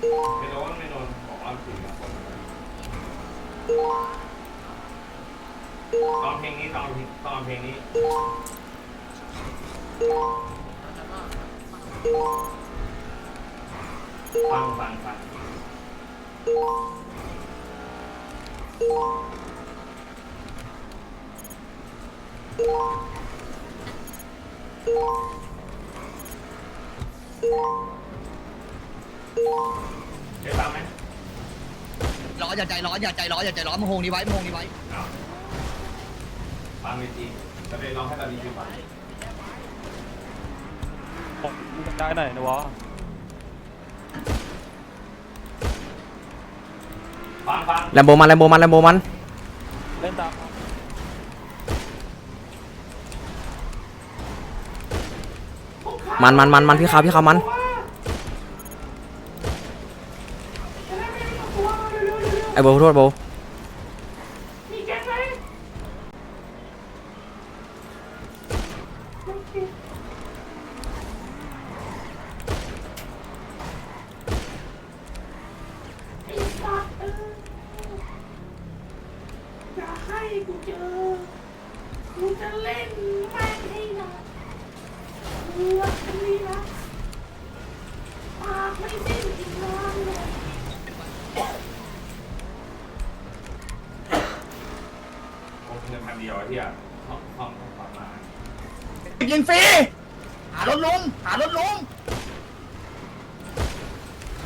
ไม่โดนไม่โดนบอกว่าถึงกับคนตอนเพลงนี้ตอนตอนเพลงนี้ฟังฟังฟัง เดี๋ยวตามไหมร้อนอย่าใจร้อนอย่าใจร้อนอย่าใจร้อนมาโฮงนี้ไว้มาโฮงนี้ไว้อ้าวตามเวทีจะไปร้องให้ตอนนี้ดีกว่าผมได้หน่อยนะวะฟังฟังแลมโบมันแลมโบมันแลมโบมันเล่นตามมันมันมันมันพี่ขาวพี่ขาวมัน ไอ้โบขอโทษโบ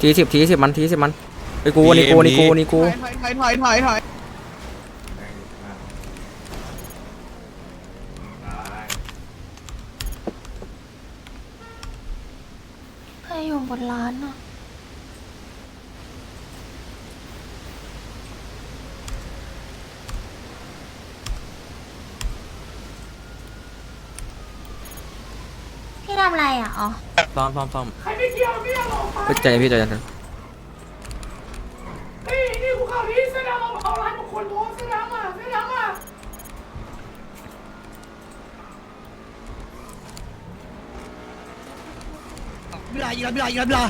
ทีสิบทีสิบมันทีสิบมันไอ้กูนี่กูนี่กูนี่กูถอยถอยถอยถอยถอยแม่งมากตายใครอยู่บนร้านอะ พี่ทำ อะไรอะอ๋อซ้อมซ้อมซ้อมใครไม่เกี่ยวไม่เอาออกมาพี่ใจเย็นพี่ใจเย็นนี่นี่กูข่าวนี้เสื้อดำเอาเอาร้านบุคคลโพสเสื้อดำอะเสื้อดำอะเวลายิงเวลายิงเวลา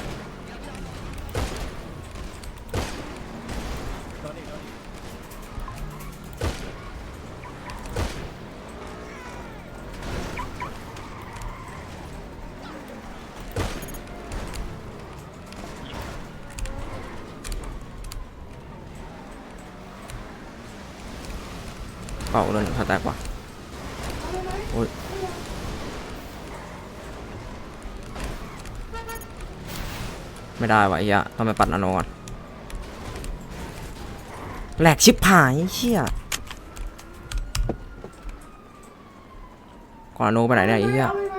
เป่าเลยถ้าแตกว่ะโอ้ยไม่ได้วะไอ้เหี้ยต้องไปปัดนาโนก่อนแหลกชิบหายเชี่ยก่อนนาโนไปไหนเนี่ยไอ้เหี้ยะ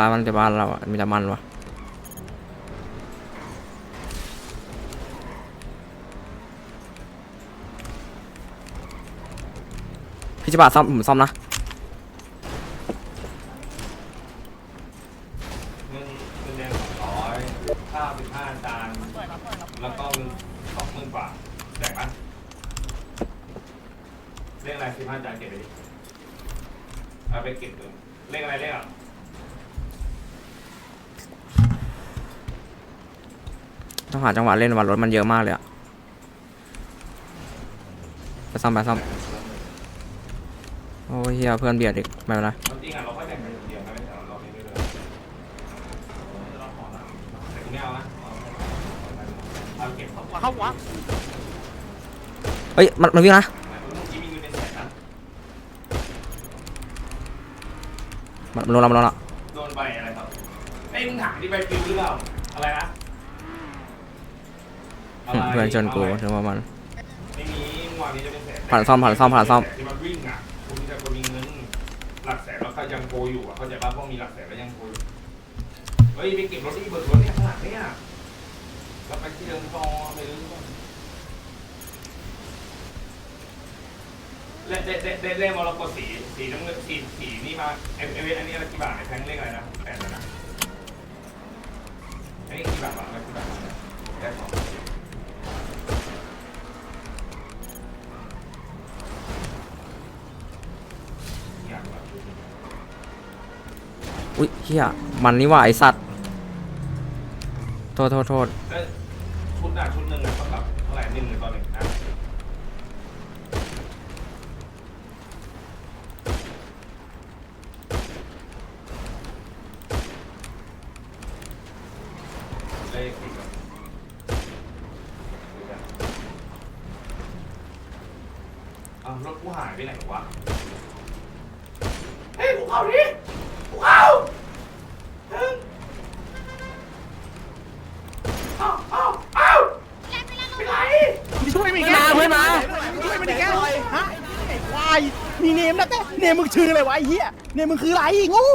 ซ้ายมันจะบ้านเราอะมีแต่มันวะพี่จะบาซ่อมผมซ่อมนะเงินเงินแดงสองร้อยข้าวสิบห้าจาน แล้วก็เงินสองหมื่นบาทแบ่งปะเลขอะไรสิบห้าจานเก็บไปดิเอาไปเก็บเลยเลขอะไรเลขอะ ต้องหาจังหวะเล่นวันรถมันเยอะมากเลยอะไปซ่อมไปซ่อมโอ้ยเฮียเพื่อนเบียดอีกไม่เป็นไรจริงอะเราก็แบ่งกันเดียวนะไม่ใช่เราไม่ได้เลยเราขอนะแต่กูไม่เอานะเอาเก็บเข้าไปเข้าวะเฮ้ยมันมันวิ่งนะเมื่อกี้มีเงินเป็นแสนนะมันมันโดนเรามันโดนเราโดนใบอะไรครับไอ้ยมึงถามที่ใบปลิวหรือเปล่าอะไรนะ เพื่อนชนกูถึงประมาณผ่านซ่อมผ่านซ่อมผ่านซ่อม ที่นวิ่จะคนมีงหลักแสนแล้วเขยังโกอยู่อะเขาใว่าพวกมีหลักแสนแล้วยังโกอยู่เฮ้ยไปเก็บรถที่เบิร์ดรถเนี่ยขนาดเนี่ยแล้วไปที่เดิมพอไปเรื่อยๆและได้ด้ดเล่มรกสีสีน้ำเงินสีสีนี่มาเอเอเวอันนี้อะไรกี่บาทไอ้แพงเลขอะไรนะแปดนะไอ้ยกี่บาทวะกี่บาทวะแปดสอง ยเฮียมันนี่ว่าไอสัตว์ โทษโทษโทษเอ้ยชุดอะชุดหนึ่งอะเท่ากับเท่าไหร่หนึ่งหรือต่อหนึ่งนะเลขอีกอะอ้าวรถกูหายไปไหนวะ เฮ้ยกูเข้าดิ กูเข้าหนึ่งเอ้าเอ้าเอ้าเป็นไรช่วยมันแก้ช่วยมาช่วยมันแก้หน่อยฮะไอ้ควายมีเนมนะแต่เนมมึงชื่ออะไรวะไอ้เหี้ยเนมมึงคืออะไรโง่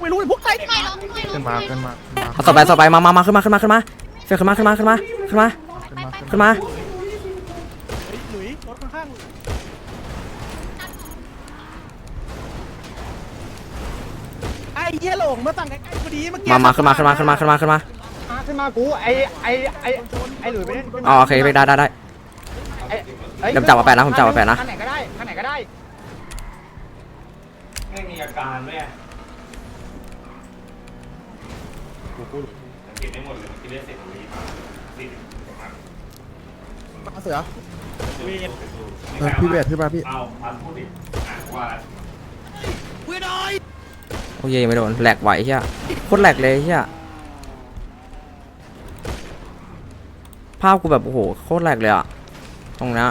ไม่รู้เลยพวกใครขึ้นมาขึ้นมาเอาต่อไปต่อไปมามามาขึ้นมาขึ้นมาขึ้นมาเฟยขึ้นมาขึ้นมาขึ้นมาขึ้นมาขึ้นมาเฮ้ยหลุยรถข้างๆไอ้ เหี้ยหลงมาสั่งใกล้ๆพอดีเมื่อกี้มามาขึ้นมาขึ้นมาขึ้นมาขึ้นมาขึ้นมาขึ้นมากูไอ้ไอ้ไอ้ไอ้หลุยไปเล่นอ๋อโอเคไปได้ได้ได้เดี๋ยวผมจับมาแปดนะผมจับมาแปดนะขั้นไหนก็ได้ขั้นไหนก็ได้ไม่มีอาการไหมอะสังเกตได้หมดเลยที่ได้เสร็จตรงนี้มาสี่สิบประมาณมาเสือวีเออพี่เวทพี่มาพี่เอาพันพูดดิอะว่าเว้ยหน่อย โอ้ยยังไม่โดนแหลกไหวเฮียโคตรแหลกเลยเฮียภาพกูแบบโอ้โหโคตรแหลกเลยอะตรงนี้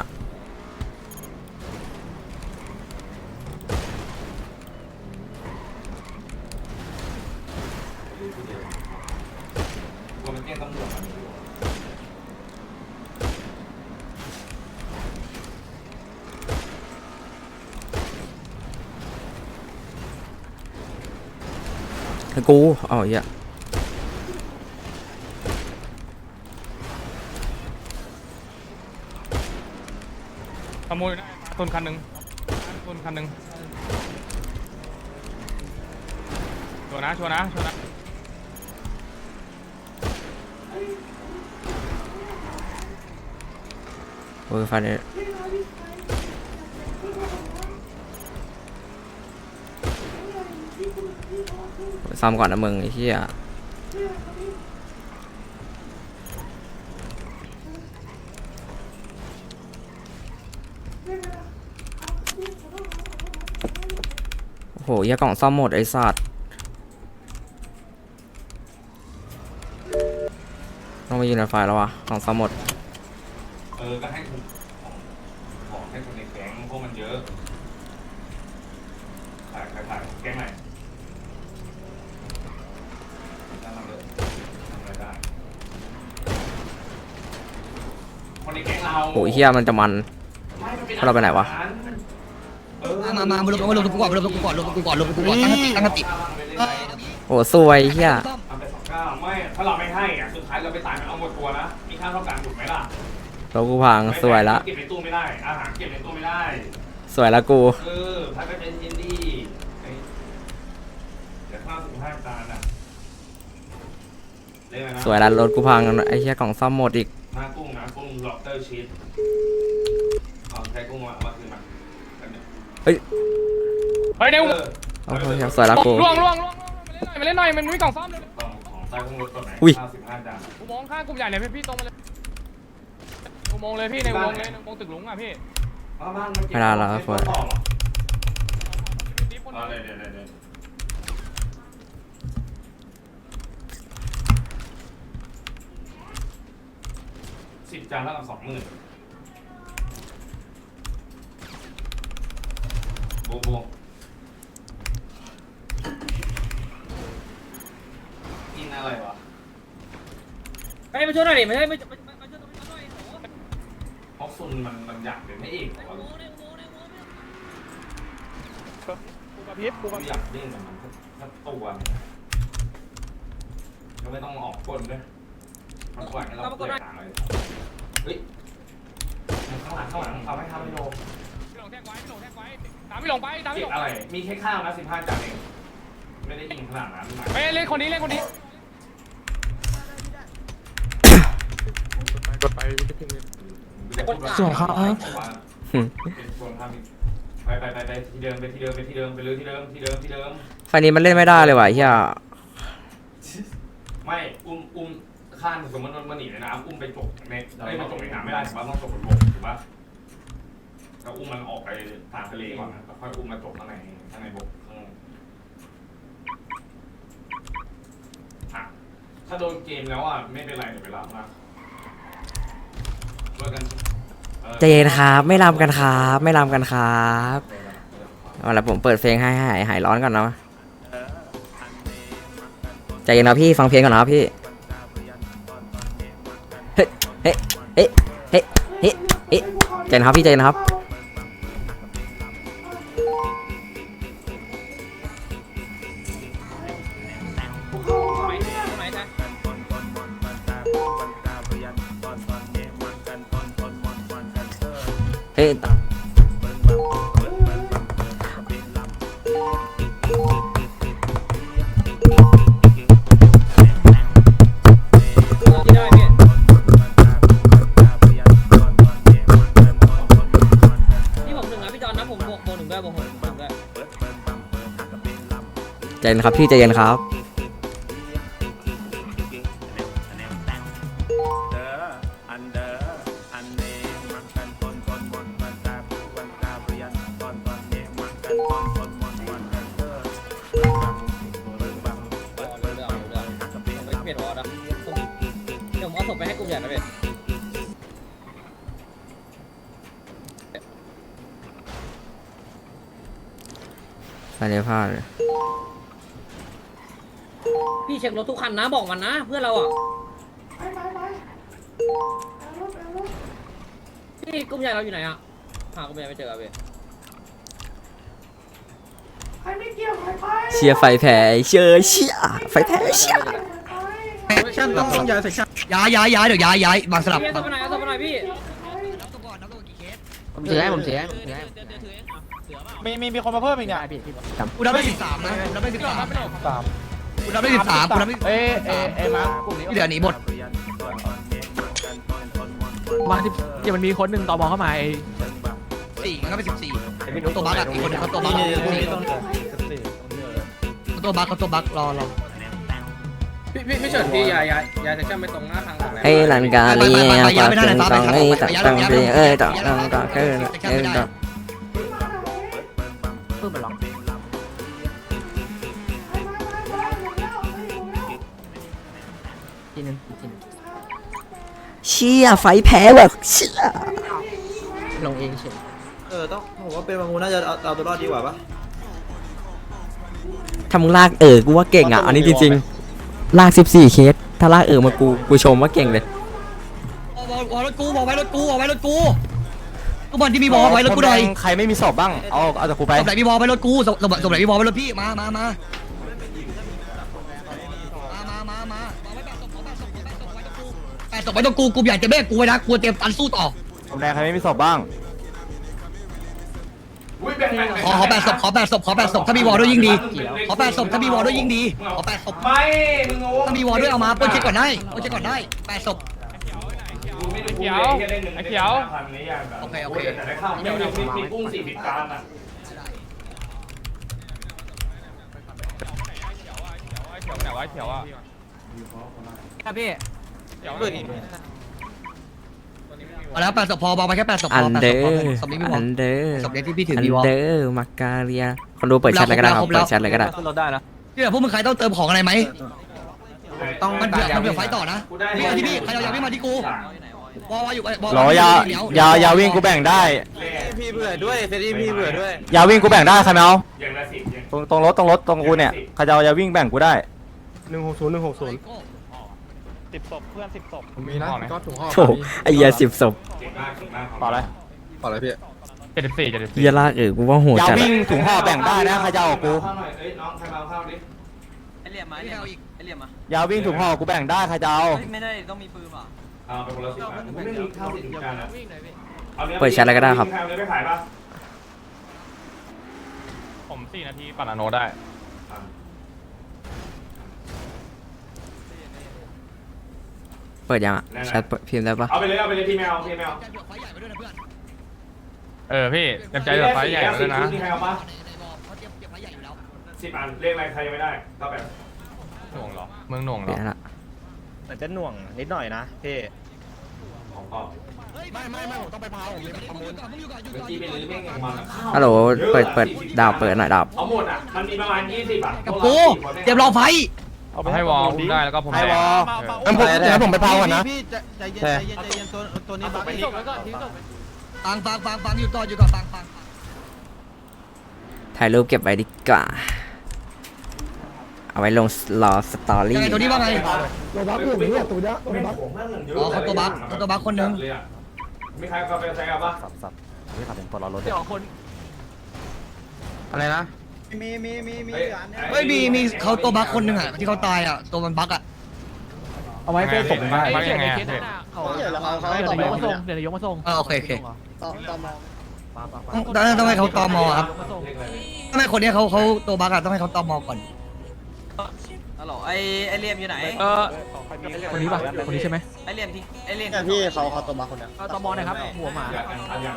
กูอ๋อเฮียขโมยนะต้นคันหนึ่งต้นคันหนึ่งชัวร์นะชัวร์นะชัวร์นะโอ้ยฟันเนี่ย ซ้ำก่อนนะมึงไอ้เหี้ยโอ้โหเหี้ยกล่องซ่อมหมดไอ้สัตว์ต้องไปยืนในไฟแล้ววะกล่องซ่อมหมด เออก็ให้คุณของของให้คนในแก๊งพวกมันเยอะถ่ายถ่ายถ่ายแก๊งไหนทำเลยทำอะไรได้คนในแก๊ง เราโอ้ยเฮียมันจะมันไม่มันเป็นเราไปไหนวะเออมามามามาลงมาลงกูก่อนลงกูก่อนลงกูก่อนลงกูก่อนตั้งสติตั้งสติโอ้สวยเฮียทำไปสองเก้าไม่ถ้าเราไม่ให้อะสุดท้ายเราไปตายมันเอาหมดตัวนะมีค่าเท่ากันถูกไหมล่ะรถกูพังสวยละเก็บในตู้ไม่ได้อาหารเก็บในตู้ไม่ได้ สวยละกูเออพักก็เป็นยินดีเฮ้ยเดี๋ยวข้าวสิบห้าจานอะเรียกอะไรนะสวยละรถกูพังไอ้เฮียกล่องซ่อมหมดอีกหน้ากุ้งนะกุ้งล็อบเตอร์ชีสเอาใช้กุ้งมาเอามาคืนมาอัน เนี้ยเฮ้ยเดี๋ยวเออโอ้โหสวยละกูล่วงล่วงล่วงมาเล่นหน่อยมาเล่นหน่อยมันไม่มีกล่องซ่อมเลยของของใต้กุ้งรถตัวไหนอุ้ยข้าวสิบห้าจานอุโมงค์ข้างกลุ่มใหญ่เลยพี่พี่ตรงมาเลยอุโมงค์เลยพี่ในอุโมงค์เลยในอุโมงค์ตึกหลุงอะพี่เอาบ้านมาเก็บไม่ได้แล้วให้เฟิร์สต่อเหรอดิฟคนเอาเดีเลยยวเดี๋ยวเดี๋ยวเดี๋ยวสิบจานเท่ากับสองหมื่น บโบกินอะไรวะไปมาช่วยหน่อยดิไม่ใช่ไม่ไม่ไม่ช่วยตรงนี้หน่อยเพราะซุนมันมันอยากเป็นไม่เอกเหรอวะกูกับพิษกูมักับนอยากเล่นกับมันสักตัวหนึ่งก็ไม่ต้องออกคนด้วยมันปล่อยให้เราเปิดต่างเลยเฮ้ยข้างหลังข้างหลังเอาไม่ทำไม่โดน ตามพี่หลงไปตามพี่เก็หลงบอะไร มีแค่ข้าวนะสิบห้าจานเอง ไม่ได้ยิงขนาดนั้นไปเล่นคนนี้เล่นคนนี้กดไปพี่พิมพ์ส่วนเขาเป็นคนทำไปไปไปไปที่เดิมไปที่เดิมไปที่เดิมไปเลยที่เดิมที่เดิมที่เดิม ไฟนี้มันเล่นไม่ได้เลยว่ะไอ้เฮียไม่อุ้มอุ้มข้างสมมติมันมันหนีในน้ำอุ้มไปจกในไอ้ยมันจกในน้ำไม่ได้ถูกป่ะต้องจกบนบกถูกป่ะ แล้วอุ้มมันออกไปทางทะเลก่อนนะแล้วค่อยอุ้มมาจกข้างในข้างในบกข้างในอะถ้าโดนเกมแล้วอะไม่เป็นไรเดี๋ยวไปรับนะช่วยกันออใจเย็นครับ ไม่รำกันครับ ไม่รำกันครับเอาละผมเปิดเพลงให้หายหายร้อนก่อนเนาะใจเย็นนะพี่ฟังเพลงก่อนนะพี่เฮ้เฮ้เฮ้เฮ้เฮ้เฮ้ใจเย็นครับพี่ใจเย็นครับ ฮ้ที่ได้พี่นี่ผมหนึ่งนะพี่จอนนะผมบวกโบหนึ่งด้วยบวกหกหนึ่งด้วย ใจเย็นครับพี่ใจเย็นครับ เช็ครถทุกคันนะบอกมันนะเพื่อนเราอะพี่กลุ่มใหญ่เราอยู่ไหนอะหากลุ่มใหญ่ไม่เจอครับพี่เชียร์ไฟแพ้เชียร์เชียร์ไฟแพ้เชียร์ชั่นต้องต้องย้ายเซกชั่นย้ายย้ายย้ายเดี๋ยวย้ายย้ายบางสลับพี่เอาศพไปไหนเอาศพไปไหนพี่ผมถือให้ผมถือให้มีมีมีคนมาเพิ่มอีกเนี่ยกูนับได้สิบสามนะกูนับได้สิบสาม กูนับได้สิบสามกูนับได้ เอ้เอ้เอ้มาร์คกลุ่มนี้ที่เหลือหนีหมด มาที่เดี๋ยวมันมีคนหนึ่งต่อมอเข้ามาไอ้สี่งั้นก็เป็นสิบสี่ตัวบักอะอีกคนหนึงเขาตัวบักเขาตัวบักเขาตัวบักรอรอพี่พี่พี่เฉิดพี่อย่าอย่าอย่าจะช่างไปตรงหน้าทางหลังไอ้หลันกาเลียปากเป็นตังไอ้ตักตัง ชี่ยไฟแพ้แบบเชี่ยลงเองเฉยเออต้องผมว่าเป็นบางงูน่าจะเอาเอาตัวรอดดีกว่าปะทำลากเออกูว่าเก่งอะ อันนี้จริงๆ ลาก 14 เคส ถ้าลากเออมากู กูชมว่าเก่งเลยวอลรถกูวอลไว้รถกูวอลไว้รถกูกูบอลที่มีวอลไว้รถกูหน่อยใครไม่มีศพบ้าง เอา เอาจากกูไปสมไหนมีวอลไว้รถกูสมสมไหนมีวอลไว้รถพี่ มามามามา ศพไว้ตรงกูกูอยากจะเบ้กูไว้นะกูเตรียมตันสู้ต่อผมแดงใครไม่มีศพบ้างอุ้ยแบ่งแบ่งขอขอแปดศพขอแปดศพขอแปดศพถ้ามีวอลด้วยยิ่งดีขอแปดศพถ้ามีวอลด้วยยิ่งดีขอแปดศพไม่ มึงงงถ้ามีวอลด้วยเอามาปล้นเช็คก่อนได้ปล้นเช็คก่อนได้แปดศพกูไม่ได้พูดเลยแค่ได้เงินได้พันนี้อย่างแบบโอเคโอเคแต่ได้ข้าวไม่ได้มีมีกุ้งสี่สิบจานอะเขียวไหนวะเขียวอะครับพี่ เขียวเอาแล้วแปดศพพอบอกไปแค่แปดศพพอัอนแปดเดศอพพอร์ศพนี้มีวออัลนเดอร์ศพนี้ที่พี่ถืออันมีวอล เดอร์มักกาเรียคนดูเปิดแชทเลยก็ได้ครับครบแล้ว เปิดแชทเลยก็ได้ ขึ้นรถได้นะพี่แบบพวกมึงใครต้องเติมของอะไรไหมต้องมันเผื่อมันเผื่อไฟต่อนะนี่มาที่พี่ใครเราอยากวิ่งมาที่กูวอลวอลอยู่วอลรอยายายาวิ่งกูแบ่งได้ พี่เบื่อด้วยเซรีพี่เบื่อด้วยยาวิ่งกูแบ่งได้ใครไม่เอาอย่างละสิบอย่างตรงตรงรถตรงรถตรงกูเนี่ยใครจะเอายาวิ่งแบ่งกูได้หนึ่งหกศูนย์หนึ่งหกศูนย์ สิบศพเพื่อนสิบศพมีนะก็ถุงห่อโถไอ้เหี้ยสิบศพเก่งมากเก่งมากต่ออะไรเจ็ดสิบสี่เจ็ดสิบสี่เหี้ยลากเออกูว่าโหดยาจัดวิ่งอะถุงห่อแบ่งได้นะใครจะเอากับกูข้าวหน่อยเอ้ยน้องใครมาเอาข้าวดิไอเหลี่ยมมาไอเหลี่ยมอีกไอเหลี่ยมมายาวิ่งถุงห่อกูแบ่งได้ใครจะเอาไม่ได้ต้องมีปืนอะเอาไปคนละสิบบาทไม่มีข้าวสิบจานนะอานื้อเปิดแชทเลยก็ได้ครับเอาเนื้อไปขายป่ะผมสี่นาทีปั่นอโนได้ ปิดยังอะแชทเปิดพิมพ์ได้ปะเอาไปเลยเอาไปเลยพี่แมวพี่แมวไฟใหญ่ไปด้วยนะเพื่อนเออพี่เต็มใจแบบไฟใหญ่เลยนะมีใครเอาปะเขาเตรียมเตรียมไฟใหญ่อยู่แล้วสิบอันเลขอะไรใครยังไม่ได้ก็แบบหน่วงเหรอเมืองหน่วงเหรเปลี่อยนละเหมือนจะหน่วงนิดหน่อยนะพี่ของกอบไม่ไม่ไม่ผมต้องไปพาผมเลยไปประมูลมึงอยู่ก่อนอยู่เมื่อก่อนกี้เป็นเรื่องอย่างมันอะฮัลโหลเปิดเปิดดาบเปิดหน่อยดาบเอาหมดอะมันมีประมาณยี่สิบอะกับกูเตรียมรอไฟ เอาให้วอลอุ้มได้แล้วก็ผมให้แดวงองั้นผมเดี๋ยวผมไปพาก่อนนะพี่ใจใจเย็นใจเย็นใจเย็นตัวตัวนี้บักทิ้งศพไว้ก่อนทิ้งศพฟังฟังฟังฟังอยู่ต่ออยู่ก่อนฟังฟังถ่ายรูปเก็บไว้ดีกว่า เอาไว้ลงรอสตอรี่ยังไงตัวนี้ว่าไงโรบักอยู่เนี่ยตัวนี้ตัวบักอ๋อเขาตัวบัคเขาตัวบัคคนหนึ่งมีใครเอาไปใช้กันปะสับสับพี่ขับเป็นคนรอรถเดี๋ยวคนอะไรนะ มีมีมีมีเฮ้ยมีมีเขาตัวบัคคนหนึ่งอะที่เขาตายอะตัวมันบัคอะเอาไว้เป็นศพได้มายังไงอะเขาเดี๋ยวเขาเขาเดี๋ยวต่อไปนายกมาส่งเดี๋ยวนายกมาส่งอ่าโอเคโอเคต่อต่อมาต้องต้องให้เขาตอมอครับทำไมคนเนี้ยเขาเขาตัวบัคอะต้องให้เขาตอมอก่อนฮัลโหลไอไอเลียมอยู่ไหนเออคนนี้ป่ะคนนี้ใช่ไหมไอเลียมที่ไอเลียมพี่เขาเขาตัวมาคนนี้เอาตอมอนะครับหัวหมาอยากกันทันยัง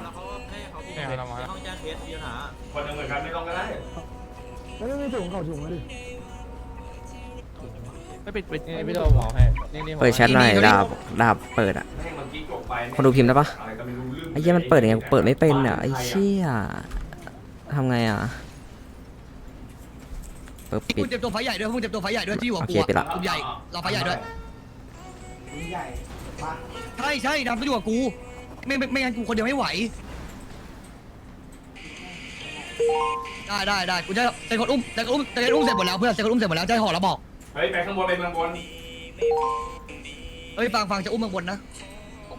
เนี่ยเรามาแล้วห้องแจ้งเคสอยู่หาคนหนึ่งเหมือนกันไม่ต้องก็ได้ ไม่ปิดปิดพี่โดมบอกให้นี่นี่เปิดแชทหน่อยดาบดาบเปิดอะแม่งเมื่อกี้จบไปคนดูพิมพ์ได้ปะอะไรก็ไม่รู้ลืมไอ้เหี้ยมันเปิดยังไงเปิดไม่เป็นอะไอ้เชี่ยทำไงอะเปิดปิมึดงเตรียมตัวไฟใหญ่ด้วยมึงเตรียมตัวไฟใหญ่ด้วยที่อยู่กับโอกูเคไปละอะกลุ่มใหญ่เราไฟใหญ่ด้วยใช่ใช่ดำต้องอยู่กับกู ไม่ไม่ไม่งั้นกูคนเดียวไม่ไหว ได้ได้ได้กูจะเซ็นคนอุ้มเซ็นคนอุ้มเซ็นคนอุ้มเสร็จหมดแล้วเพื่อนเซ็นคนอุ้มเสร็จหมดแล้วจะให้ห่อแล้วบอกเฮ้ยไปข้างบนไปเมืองบนเฮ้ยฟังฟังจะอุ้มเมืองบนนะ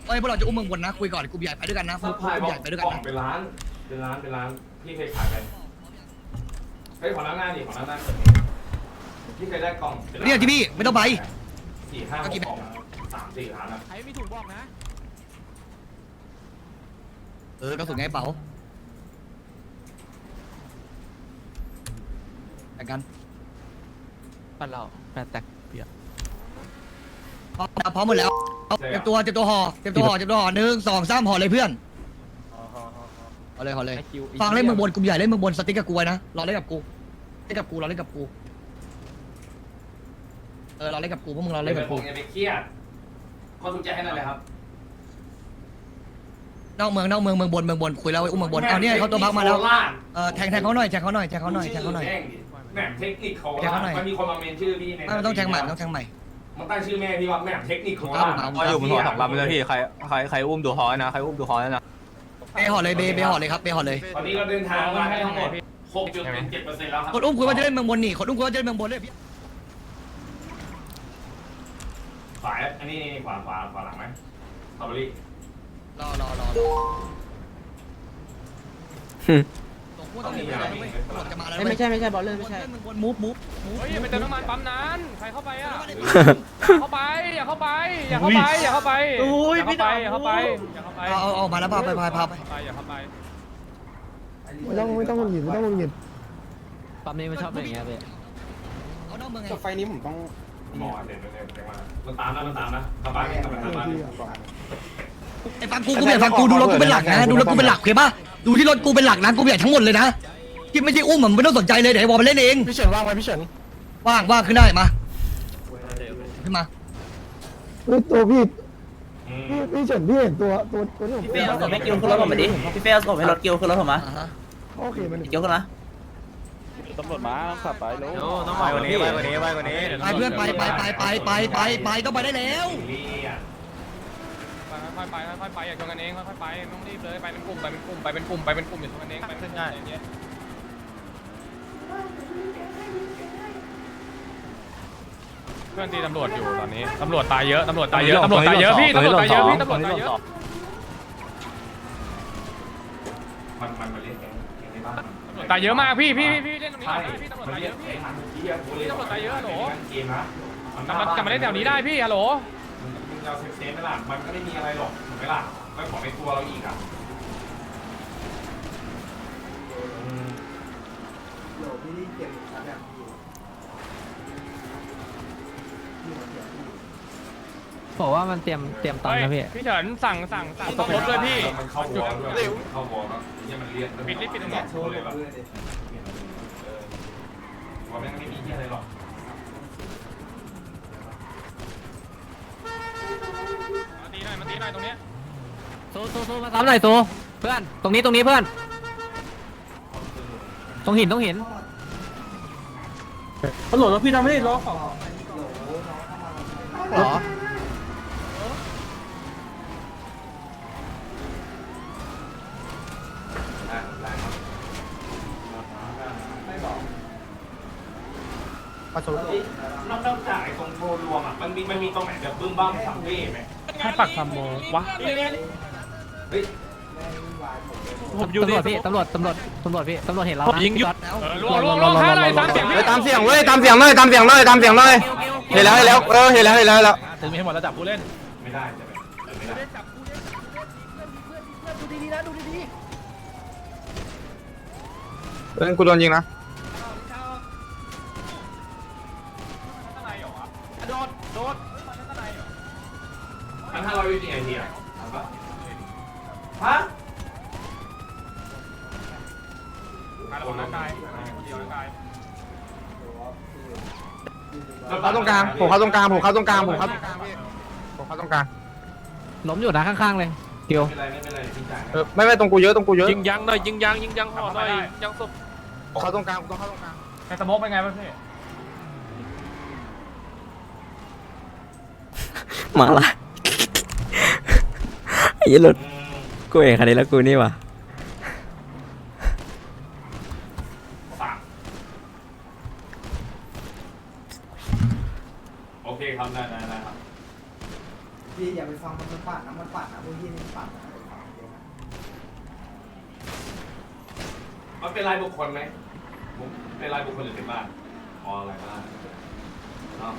เฮ้ยพวกเราจะอุ้มเมืองบนนะคุยก่อนกลุ่มใหญ่ไปด้วยกันนะซักพพลายลุ่บมอใหญ่กไปด้วยกกันล่องนะเป็นร้านเป็นร้านเป็นร้านพี่เคยขายไปเฮ้ยขอล้างหน้าดิขอล้างหน้าพี่เคยได้กล่องป็ร้าเนี่ยที่พี่ไม่ต้องไปสี่ห้าหกกล่องอะสามสี่ร้านอะใครมีถุงบอกนะเออกระสุนไงเป๋า แต่งกันปันเราแปดแตกเปียกพร้อมพร้อมหมดแล้วเอาเตรียมตัวเตรียมตัวห่อเตรียมตัวห่อเตรียมตัวห่อหนึ่งสองสามห่อเลยเพื่อนห่อเลยห่อเลยฟังเล่นเมืองบนกลุ่มใหญ่เล่นเมืองบนสติ๊กกับกูไว้นะรอเล่นกับกูเล่นกับกูรอเล่นกับกูเออรอเล่นกับกูพวกมึงรอเล่เล่นนกักับบผกูมอย่าไปเครียดคนทุกใจให้นั่นเลยครับ นอกเมืองนอกเมืองเมืองบนเมืองบนคุยแล้วไอ้อุ้มเมืองบนเอาเนี่ยเขาตัวบักมาแล้วเออแทงแทงเขาหน่อยแทงเขาหน่อยแทงเขาหน่อยแทงเขาหน่อยแหม่มเทคนิคเขาแทงเขาหน่อยมันมีคนมาเมนชื่อพี่ในไม่มันต้องแทงใหม่มันต้องแทงใหม่ มันตั้งชื่อแม่พี่ว่าแหม่มเทคนิคเขาครับผมเอาอยู่บนหัวสองลำเลยพี่ใครใครใครอุ้มดูฮอนะใครอุ้มดูฮอนะเบห่อเลยเบเบห่อเลยครับเบห่อเลยตอนนี้เราเดินทางมาให้ทั้งหมดหกจุดเจ็ดเปอร์เซ็นต์แล้วครับคนอุ้มคุยว่าจะเล่นเมืองบนนี่คนอุ้มคุยว่าจะเล่นเมืองบนเลยพี่ขวาอันนี้นี่ขวาขวาขวาหลังไหมสตรอเบอรี่รอรอรอรอหึ ตรงพวกต้องหนีไปแล้วเว้ยตำรวจจะมาแล้วไม่ใช่ไม่ใช่บอลเลยไม่ใช่เมืองบนมูฟมูฟมูฟเฮ้ยอย่าไปเติมน้ำมันปั๊มนั้นใครเข้าไปอะเข้าไปอย่าเข้าไปอย่าเข้าไปอย่าเข้าไปอย่าเข้าไปอย่าเข้าไปอย่าเข้าไปเอาเอาเอามาแล้วพาไปพาพาไปอย่าเข้าไปไม่ต้องไม่ต้องมึงหยิบไม่ต้องมึงหยิบปั๊มนี้มันชอบเป็นอย่างเงี้ยพี่เอานอกเมืองไงไฟนี้ผมต้องหมอเด่นเด่นเด่นมามันตามนะมันตามนะกลับบ้านกลับบ้านกลับบ้าน ไอ้ฟังกูกูไม่อยากฟังกูดูรถกูเป็นหลักนะดูรถกูเป็นหลักเข้าป่ะดูที่รถกูเป็นหลักนะกูไม่อยากทั้งหมดเลยนะที่ไม่ใช่อุ้มอะมึงไม่ต้องสนใจเลยเดี๋ยวไอ้บอลมาเล่นเองพี่เฉินว่างไว้พี่เฉินว่างว่างขึ้นได้มาขึ้นมาตัวพี่อืมพี่เฉินพี่เห็นตัวตัวตัวที่ผมพี่เฟลเอาศพให้กิวขึ้นรถผมมาดิพี่เฟลเอาศพให้รถกิวขึ้นรถผมมาอ่าฮะโอเคมันกิวขึ้นมาตำรวจมาขับไปแล้วน้องไปวันนี้ไปวันนี้ไปวันนี้ ไปเพื่อนไปไปไปไปไปไปไปต้องไปได้แล้วซีรีส์ อะค่อยๆไปค่อยๆไปอย่าชนกันเองค่อยๆไปไม่ต้องรีบเลยไปเป็นกลุ่มไปเป็นกลุ่มไปเป็นกลุ่มไปเป็นกลุ่มอย่าชนกันเองไปเป็นง่ายอย่างเงี้ยเพื่อนตีตำรวจอยู่ตอนนี้ตำรวจตายเยอะตำรวจตายเยอะตำรวจตายเยอะพี่ตำรวจตายเยอะพี่ตำรวจตายเยอะมันมันมาเล่นเกมเกมในบ้านตำรวจตายเยอะมากพี่พี่พี่พี่เล่นตรงนี้ใช่ก่อนนะพี่ตำรวจตายเยอะพี่มันเล่นเกมพี่ตำรวจตายเยอะเหรอเกมนะกลับมากลับมาเล่นแถวนี้ได้พี่ฮัลโหลมึง เอาเซฟเซฟไหมล่ะมันก็ไม่มีอะไรหรอกถูกไหมล่ะไม่ขอในตัวเราอีกอะอืมบอกว่ามันเตรียมเตรียมตันนะพี่ พี่เฉินสั่งสั่งสั่งต้องรถด้วยพี่ มันเข้าวอลด้วยเข้าวอลก็ยังมันเรียกปิดลิฟต์ปิดตรงนี้ โชว์เลยแบบว่าแม่งไม่มีที่อะไรหรอก มาตีหน่อยมาตีหน่อยตรงเนี้ย โซโซโซมาซ้ำหน่อยโซเพื่อนตรงนี้ตรงนี้เพื่อนตรงหินตรงหินตำรวจแล้วพี่ทำไม่ได้ล้อเหรอได้ได้ครับไม่บอกมาชนนอกจากไอ้ตรงโชว์รวมอะมันมีมันมีตรงไหนแบบบึ้มบ้ามสัมเบ้ไหมให้ปักทำโมวะ เฮ้ยผมอยู่ตำดิรวจพี่ตำรวจตำรวจตำรวจพี่ตำรวจเห็นเรานะยิงอยู่พี่ก๊อตเออลวงลวงลวงฆ่าหน่อยสามเสียงพี่เฮ้ยตามเสียงเว้ยตามเสียงเลยตามเสียงเลยตามเสียงเลยเห็นแล้วเห็นแล้วเออเห็นแล้วเห็นแล้วเห็นแล้วถึงมีให้หมดแล้วจับผู้เล่นไม่ได้ใช่ไหมไม่ได้ดูดีๆนะดูดีเอ้ยกูโดนยิงนะ ข้างในเหรอวะโดดโดดมาข้างในเหรอ พันห้าร้อยวิธีไอเดียฮะ การระวังร่างกายเดียวร่างกาย ผม เข้าตรงกลางผมเข้าตรงกลางผมเข้าตรงกลางผมเข้าตรงกลางพี่ผมเข้าตรงกลางล้มอยู่นะข้างๆเลยเกียวไม่เป็นไรไม่เป็นไรพี่จ่ายเออไม่ไม่ตรงกูเยอะตรงกูเยอะยิงยังหน่อยยิงยังยิงยังห่อหน่อยยังศพผมเข้าตรงกลางกูต้องเข้าตรงกลางไอ้สมกเป็นไงบ้างพี่มาละไอ้รถกูเองคันนี้แล้วกูนี่วะ สามโอเคครับได้ได้ได้ครับ พี่อย่าไปฟังมันมันปั่นนะมันปั่นนะพวกพี่นี่ปั่นนะ มันเป็นรายบุคคลไหมผมเป็นรายบุคคลหรือเป็นบ้านอ๋ออะไรบ้านเนาะ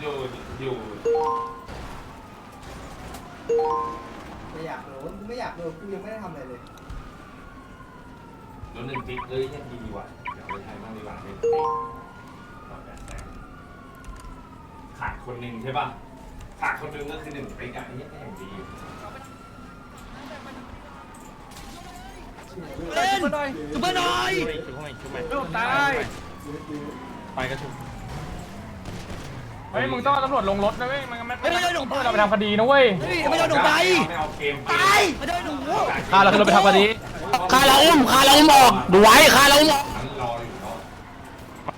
อยู่อยู่ไม่อยากรู้ไม่อยากรู้กูยังไม่ได้ทำอะไรเลยรถหนึ่งติ๊กเอ้ยเนี่ยดีว่ะเดี๋ยวไปใช้บ้างดีกว่าไม่ขาดคนหนึ่งใช่ป่ะขาดคนหนึ่งก็คือหนึ่งติ๊กอะไอ้เนี่ยแม่งดี เล่นจุบเพื่อนหน่อยลูกตายเฮ้ยมึงต้องเอาตำรวจลงรถนะเว้ยมันไม่ไม่ได้หนุ่มไปเราไปทำคดีนะเว้ยเฮ้ยไม่ได้หนุ่มไปไม่เอาเกมไปไม่ได้หนุ่มฆ่าเราคือเราไปทำคดีคาราอุ้มคาราอุ้มออกดูไว้คาราอุ้มออกนั้นรออยู่เนาะ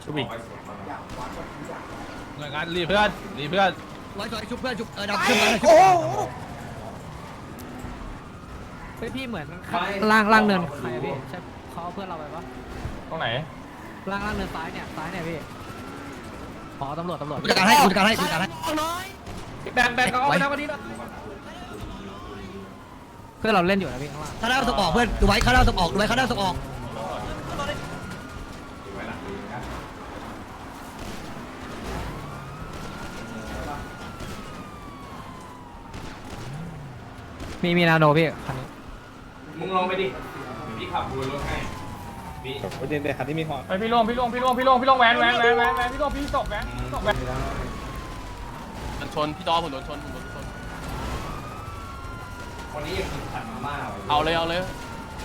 ชุบอีกเอาไว้สวนมาแล้วหน่วยงานรีเพื่อนรีเพื่อนไว้จอยชุบเพื่อนชุบเออดับชุบเพื่อนโอ้เฮ้ยพี่เหมือนล่างล่างเนิน ใครอะพี่ใช่เขาเอาเพื่อนเราไปปะตรงไหน ล่างล่างเนินซ้ายเนี่ยซ้ายเนี่ยพี่อ๋อตำรวจตำรวจกูจัดการให้กูจัดการให้กูจัดการให้ แบนแบนเขาเอาไปทำคดีนะเพื่อนเราเล่นอยู่นะพี่ข้างล่างข้าราชการออกเพื่อนดูไว้ข้าราชการออกดูไว้ข้าราชการออกอยู่ไว้หลังดีนะมีมีนาโนพี่คันนี้ มึงลงไปดิพี่ขับดูรถให้พี่ไปพี่ล่วงพี่ล่วงพี่ล่วงพี่ล่วงพี่ล่วงแหวนแหวนแหวนแหวนแหวนพี่ล่วงพี่ตกแหวนตกแหวนมันชนพี่ดอผมโดนชนผมโดนชน วันนี้อยากกินผัดมาม่าว่ะเอาเลยเอาเลย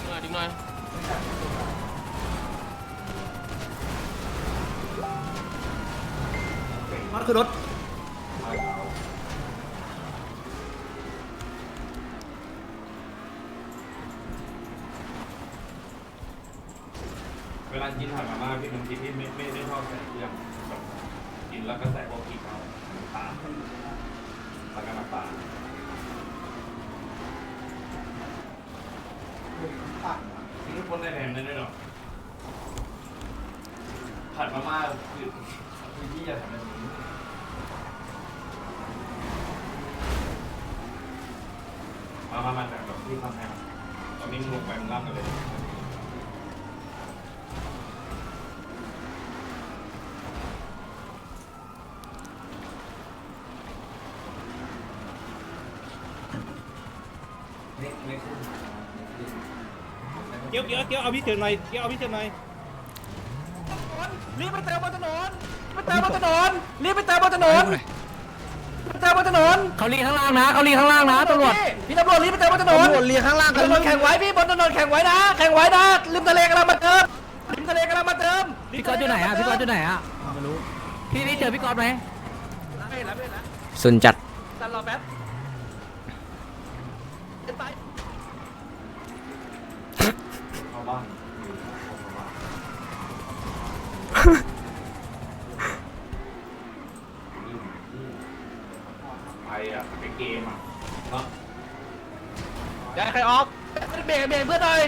หน่อยดิ้งหน่อยมันคือรถ วลากินผัดมาม่าพี่มันกินที่ไม่ไม่ได้ชอบใส่เครื่องแบบกินแล้วก็ใส่พวกพริกเอาน้ำตาลแล้วก็น้ำปลานี่คนได้แทนได้ด้วยหรอผัดมาม่าคือคือที่จะทำแบบนี้มามามาแต่แบบที่ทำให้ตอนนี้มึงลงไปมึงรับกันเลย เกี้ยวเกี้ยวเกี้ยวเอาพี่เฉินหน่อยเกี้ยวเอาพี่เฉินหน่อยรีบไปเติมบนถนนเติมบนถนนรีบไปเติมบนถนนไปเติมบนถนนเขาลีข้างล่างนะเขาลีข้างล่างนะตำรวจพี่ตำรวจรีบไปเติมบนถนนตำรวจเรียข้างล่างกันถนนแข่งไว้พี่บนถนนแข่งไว้นะแข่งไว้นะริมทะเลกำลังมาเติมริมทะเลกำลังมาเติมพี่ก๊อตอยู่ไหนอะพี่ก๊อตอยู่ไหนอะไม่รู้พี่นี่เจอพี่ก๊อตไหมสุนจัดตันรอแป๊บไป เข้าบ้านไปอะไปเกมอะเนาะ อย่าให้ใครออก เบรกเบรกเพื่อนหน่อย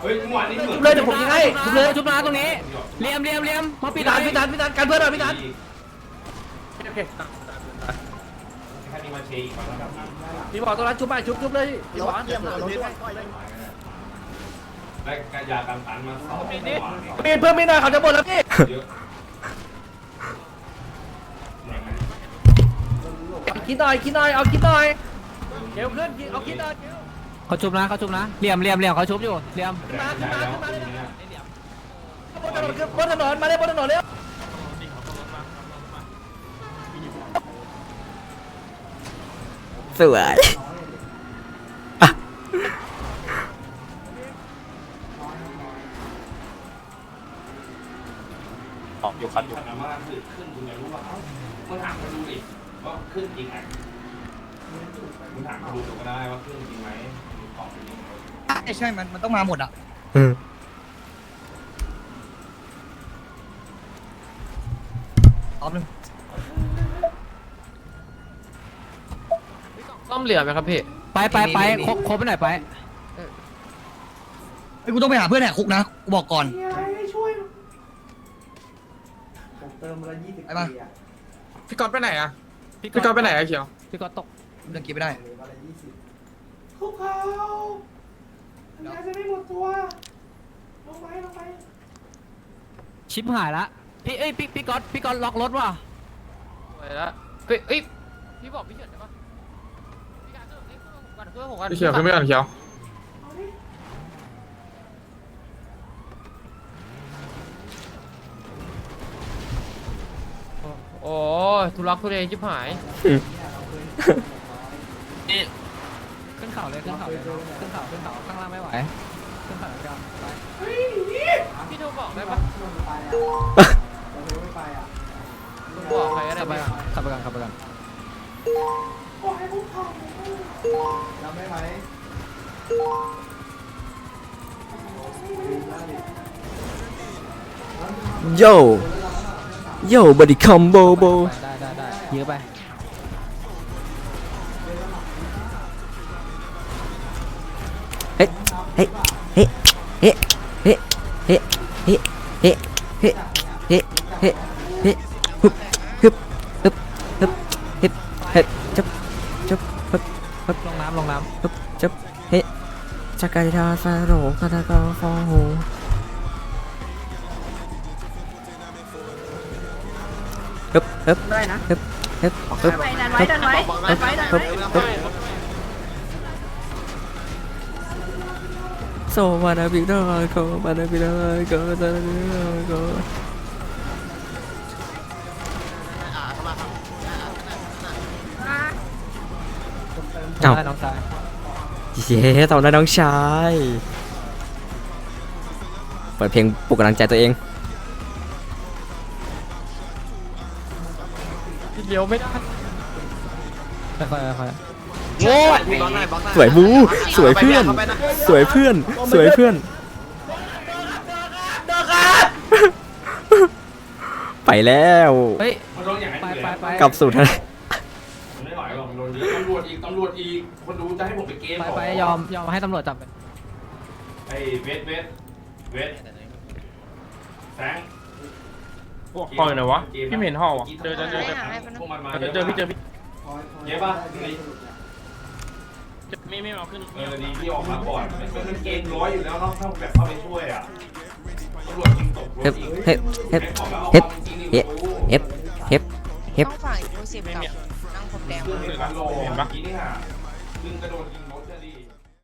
เฮ้ยเมื่อวานนี้เหมือนเลยเดี๋ยวผมยิงให้ชุบเลยชุบนะตรงนี้เลียมเลียมเลียมมาปิพี่ดนันเลยพี่นันพี่นันกันเพื่อนหน่อยพี่นันโอเคแค่นี้มาเชยอีกครั้งแล้วกันพี่บอกตรงนั้นชุบไปชุบชุบเลยพี่บอกได้กระยากันตันมาสองวันเนี่ยมีเพิ่มไม่หน่อยเขาจะหมดแล้วพี่เยอะคิดหน่อยคิดหน่อยเอาคิดหน่อยเร็วขึ้นเอาคิดหน่อย เขาชุบนะเขาชุบนะเลียมเลียมเลียมเขาชุบอยู่เลียมขึ้นมาขึ้นมาขึ้นมาเลยนะบนถนนบนถนนมาเลยบนถนนเร็วสวยออกอยู่คันอยู่ขนว่าคือขึ้นคุณจะรู้ว่าเอ้ามึงถามมาดูดิว่าขึ้นจริงไหมมึงถามมาดูก็ได้ว่าขึ้นจริงไหม ใช่ใช่มันมันต้องมาหมดอะอืมรอบนึงต้อมเหลือไหมครับพี่ ไปไปไปครบครบไปหน่อยไปไอ้ยกูต้องไปหาเพื่อนแหกคุกนะกูบอกก่อนไปมาพี่ก๊อตไปไหนอะพี่ก๊อตไปไหนอะเขียวพี่ก๊อตตกเรื่องกินไม่ได้ คุกเขางานจะไม่หมดตัว ลงไปลงไป ชิปหายละพี่เอ้ยพี่พี่ก๊อตพี่ก๊อตล็อกรถว่ะไปแล้วเฮ้ยเอ้ยพี่บอกพี่เฉินได้ปะพี่การขึ้นนี่ขึ้นผมก่อนขึ้นผมก่อนเขียวขึ้นไม่ก่อนเขียวโอ้ยทุลักทุเลชิบหาย ขึ้นเขาเลยขึ้นเขาเลยขึ้นเขาขึ้นเขาข้างล่างไม่ไหวขึ้นเขาแล้วกันไปพี่โทรบอกได้ปะบอกใครก็ได้ขับไปไปก่อนขับไปก่อนขับไปก่อนโยโย่บอดี้คอมโบโบได้ได้ได้ยื้อไป เฮ้ยเฮ้ยเฮ้ยเฮ้ยเฮ้ยเฮ้ยเฮ้ยเฮ้ยเฮ้ยเฮ้ยเฮ้ยฮึบฮึบฮึบฮึบฮึบฮึบจับจับฮึบฮึบลงน้ำลงน้ฮึบจับเฮ้ยจักรยานฟาโรกาตากาฟองหูฮึบฮึบได้นะฮึบฮึบฮึบดันไว้ดันไว้ดันไว้ดันไว้ โซวานาบิโดโกวานาบิโดโกวานาบิโดโกเอ้าได้น้องชายเย้ตอบได้น้องชาย เปิดเพลงปลุกกำลังใจตัวเองเลี้ยวไม่ได้ค่อยๆ ค่อยโง่สวยบู สวยเพื่อน สวยเพื่อน สวยเพื่อน ไปแล้วๆเฮ้ยมันโดนอย่างนั้นไปอยู่ไปแล้วไปกลับสู่ทะเลมันไม่ไหวหรอกมันโดนเยอะตำรวจอีกตำรวจอีก คนดูจะให้ผมไปเกมไปเหรไปยอมยอมให้ตำรวจจับไปไอ้เวทเวทเวทแสงห่ออยู่ไหนวะ พี่ไม่เห็นห่อวะเจอเจอเจอเจอพวกมันมาเจอพี่เจอพี่เยอะป่ะนี่ ไม่ไม่เอาขึ้นเออดีที่ออกมาก่อนมันเป็นเกมร้อยอยู่แล้วเนาะถ้าแบบเข้าไปช่วยอะตำรวจยิงตกรถเฮ็บอีกเฮ็บเฮ็บเฮ็เฮ็ดดเฮ็ดเฮ็บเฮ็บเฮ็บต้องฝั่งอินคลูซีฟกับนั่งผมแดงเครื่องหนึ่งกันโลเห็นปะนี่ค่ะซึ่งกระโดดยิง